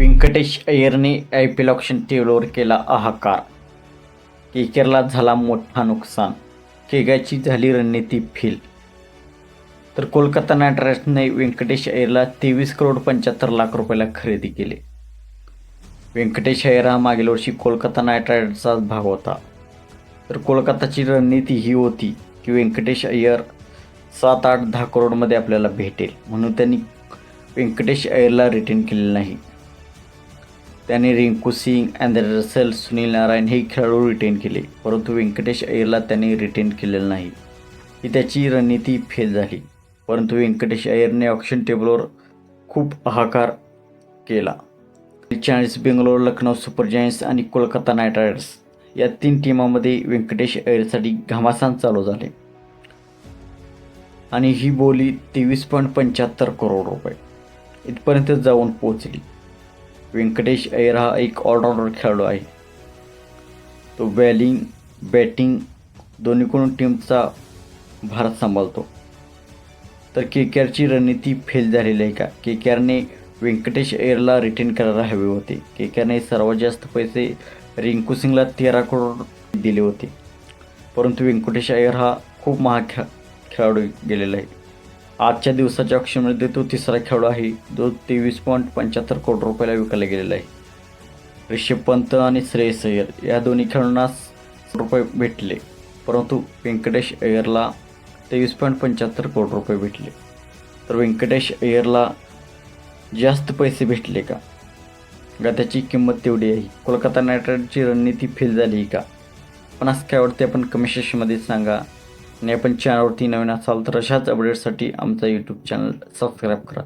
व्यंकटेश अय्यरने I P L option टेबलवर केला आहाकार केकेरला झाला मोठा नुकसान. केगाची झाली रणनीती फेल. तर कोलकाता नाईट रायडर्सने व्यंकटेश अय्यरला तेवीस करोड पंच्याहत्तर लाख रुपयाला खरेदी केले. व्यंकटेश अय्यर हा मागील वर्षी कोलकाता नाईट रायडर्सचाच भाग होता. तर कोलकाताची रणनीती ही होती की व्यंकटेश अय्यर सात आठ दहा करोडमध्ये आपल्याला भेटेल. म्हणून त्यांनी व्यंकटेश अय्यरला रिटेन केलेलं नाही. त्याने रिंकू सिंग अँड्रे रसेल सुनील नारायण हे खेळाडू रिटेन केले परंतु व्यंकटेश अय्यरला त्यांनी रिटेन केलेलं नाही. ही त्याची रणनीती फेल झाली परंतु व्यंकटेश अय्यरने ऑप्शन टेबलवर खूप हाहाकार केला. चाळीस बेंगलोर लखनौ सुपर जायंट्स आणि कोलकाता नाईट रायडर्स या तीन टीमामध्ये व्यंकटेश अय्यरसाठी घमासान चालू झाले. आणि ही बोली तेवीस पॉईंट पंच्याहत्तर करोड रुपये इथपर्यंत जाऊन पोहोचली. व्यंकटेश अय्यर हा एक ऑलराऊंडर खेळाडू आहे. तो बॅलिंग बॅटिंग दोन्हीकडून टीमचा भारत सांभाळतो. तर के के आरची रणनीती फेल झालेली आहे का? के के आरने व्यंकटेश अय्यरला रिटेन करायला हवे होते. के के आरने सर्वात जास्त पैसे रिंकू सिंगला तेरा करोड दिले होते. परंतु व्यंकटेश अय्यर हा खूप महाग खेळ खेळाडू गेलेला आहे. आजच्या दिवसाच्या ऑप्शनमध्ये तो तिसरा खेळाडू आहे. जो तेवीस पॉईंट पंच्याहत्तर कोटी रुपयाला विकला गेलेला आहे. ऋषभ पंत आणि श्रेयस अय्यर या दोन्ही खेळाडूंना रुपये भेटले. परंतु व्यंकटेश अय्यरला तेवीस पॉईंट पंच्याहत्तर कोटी रुपये भेटले. तर व्यंकटेश अय्यरला जास्त पैसे भेटले का? का त्याची किंमत तेवढी आहे. कोलकाता नाईट रायडरची रणनीती फेल झाली का? पण असं काय वाटते आपण कमी सेशनमध्ये सांगा. आणि आपण चॅनलवरती नवीन असाल तर अशाच अपडेटसाठी आमचा यूट्यूब चॅनल सबस्क्राईब करा.